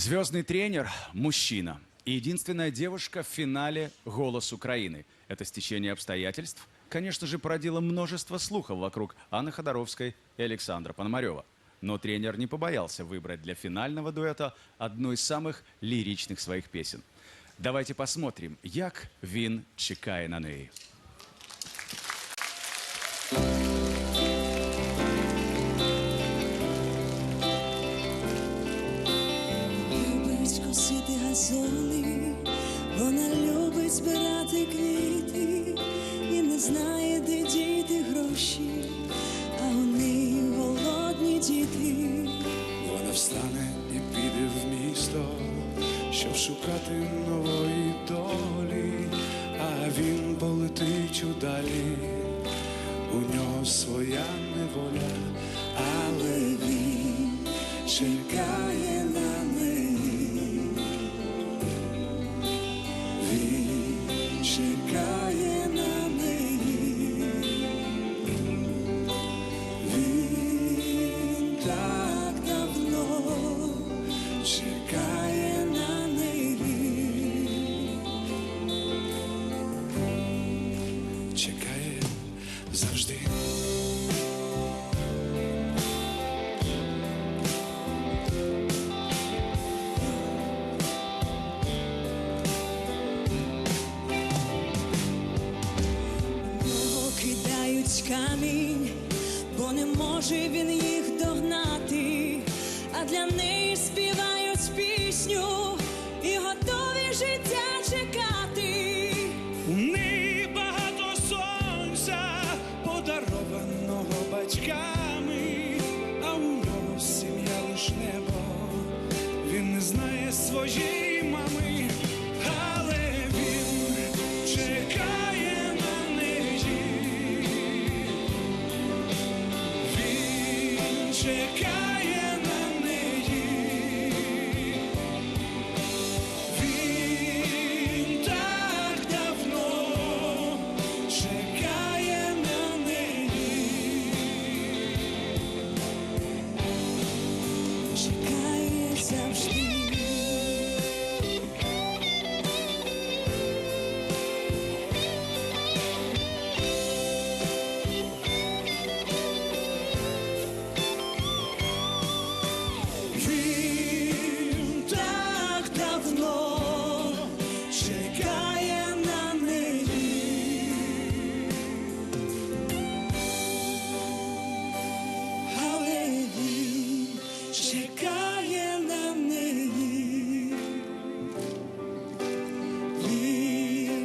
Звездный тренер – мужчина. И единственная девушка в финале «Голос Украины». Это стечение обстоятельств, конечно же, породило множество слухов вокруг Анны Ходоровской и Александра Пономарева. Но тренер не побоялся выбрать для финального дуэта одну из самых лиричных своих песен. Давайте посмотрим, як він чекає на неї. Косити газони, вона любить збирати квіти і не знає, де діти гроші, а у неї голодні діти. Вона встане і піде в місто, щоб шукати нової долі, а він полетить удалі, у нього своя неволя, але він чекає на неї. Камінь, бо не може він їх догнати, а для неї співають пісню батьками, а у нього сім'я лиш небо. Він не знає своєї мами, але він чекає на неї.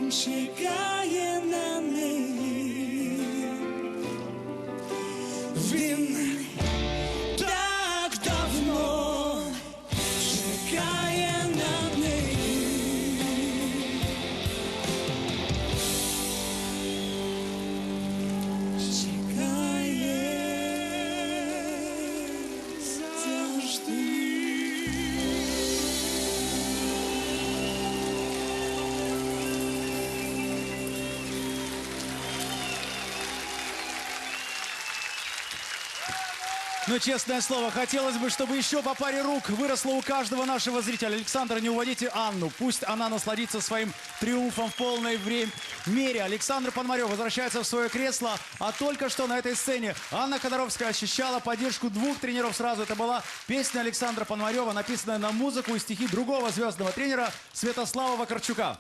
Він чекає на неї. Він так давно чекає на неї. Чекає завжди. Ну, честное слово, хотелось бы, чтобы еще по паре рук выросло у каждого нашего зрителя. Александр, не уводите Анну. Пусть она насладится своим триумфом в полной время. мере. Александр Пономарев возвращается в свое кресло. А только что на этой сцене Анна Ходоровская ощущала поддержку двух тренеров сразу. Это была песня Александра Пономарева, написанная на музыку и стихи другого звездного тренера Святослава Вакарчука.